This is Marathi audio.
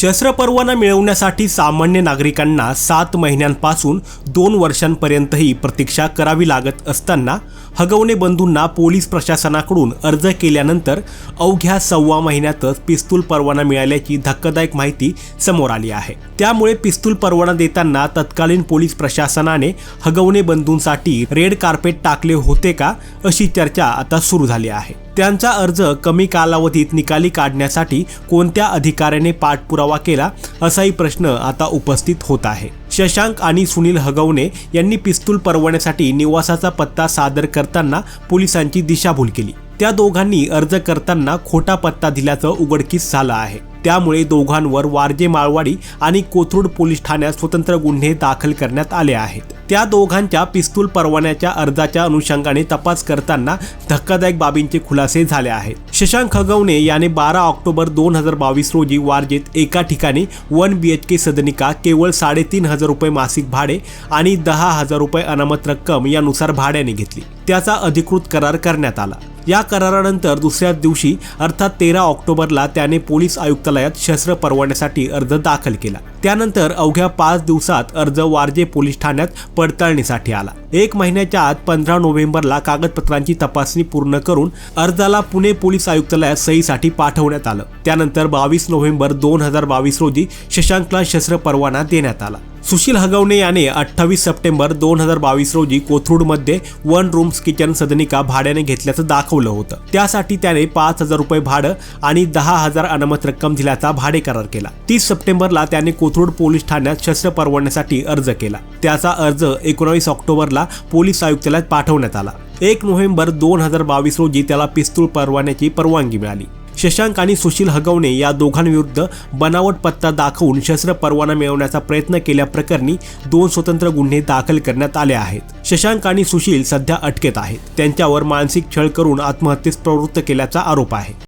शस्त्र परवाना मिळवण्यासाठी सामान्य नागरिकांना सात महिन्यांपासून दोन वर्षांपर्यंतही प्रतीक्षा करावी लागत असताना हगवणे बंधूंना पोलीस प्रशासनाकडून अर्ज केल्यानंतर अवघ्या सव्वा महिन्यातच पिस्तूल परवाना मिळाल्याची धक्कादायक माहिती समोर आली आहे. त्यामुळे पिस्तूल परवाना देताना तत्कालीन पोलीस प्रशासनाने हगवणे बंधूंसाठी रेड कार्पेट टाकले होते का अशी चर्चा आता सुरू झाली आहे. त्यांचा अर्ज कमी कालावधीत निकाली काढण्यासाठी कोणत्या अधिकाऱ्याने पाठपुरावा केला असाही प्रश्न आता उपस्थित होत आहे. शशांक आणि सुनील हगवणे यांनी पिस्तूल परवान्यासाठी निवासाचा पत्ता सादर करताना पोलिसांची दिशाभूल केली. त्या दोघांनी अर्ज करताना खोटा पत्ता दिल्याचं उघडकीस झालं आहे. त्यामुळे दोघांवर वारजे माळवाडी आणि कोथरूड पोलीस ठाण्यात स्वतंत्र गुन्हे दाखल करण्यात आले आहेत. त्या दोघांच्या पिस्तूल परवान्याच्या अर्जाच्या अनुषंगाने तपास करताना धक्कादायक बाबींचे खुलासे झाले आहेत. शशांक खगवणे याने बारा ऑक्टोबर दोन हजार बावीस रोजी वारजेत एका ठिकाणी वन बी एच के सदनिका केवळ साडेतीन हजार रुपये मासिक भाडे आणि दहा हजार रुपये अनामत रक्कम यानुसार भाड्याने घेतली. त्याचा अधिकृत करार करण्यात आला. या करारानंतर दुसऱ्या दिवशी अर्थात तेरा ऑक्टोबरला त्याने पोलीस आयुक्तालयात शस्त्र परवान्यासाठी अर्ज दाखल केला. त्यानंतर अवघ्या पाच दिवसात अर्ज वारजे पोलीस ठाण्यात पडताळणीसाठी आला. एक महिन्याच्या आत पंधरा नोव्हेंबरला कागदपत्रांची तपासणी पूर्ण करून अर्जाला पुणे पोलीस आयुक्तालयात सहीसाठी पाठवण्यात आलं. त्यानंतर बावीस नोव्हेंबर दोन हजार बावीस रोजी शशांकला शस्त्र परवाना देण्यात आला. सुशील हगवणे याने अठ्ठावीस सप्टेंबर दोन हजार बावीस रोजी कोथरूडमध्ये वन रूम्स किचन सदनिका भाड्याने घेतल्याचं दाखवलं होतं. त्यासाठी त्याने पाच हजार रुपये भाडं आणि दहा हजार अनामत रक्कम दिल्याचा भाडे करार केला. तीस सप्टेंबरला त्याने कोथरूड पोलीस ठाण्यात शस्त्र परवान्यासाठी अर्ज केला. त्याचा अर्ज एकोणावीस ऑक्टोबरला पोलीस आयुक्तालयात पाठवण्यात आला. एक नोव्हेंबर दोन हजार बावीस रोजी त्याला पिस्तूल परवान्याची परवानगी मिळाली. शशांक आणि सुशील हगवणे या दोघांविरुद्ध बनावट पत्ता दाखवून शस्त्र परवाना मिळवण्याचा प्रयत्न केल्याप्रकरणी दोन स्वतंत्र गुन्हे दाखल करण्यात आले आहेत. शशांक आणि सुशील सध्या अटकेत आहेत. त्यांच्यावर मानसिक छळ करून आत्महत्येस प्रवृत्त केल्याचा आरोप आहे.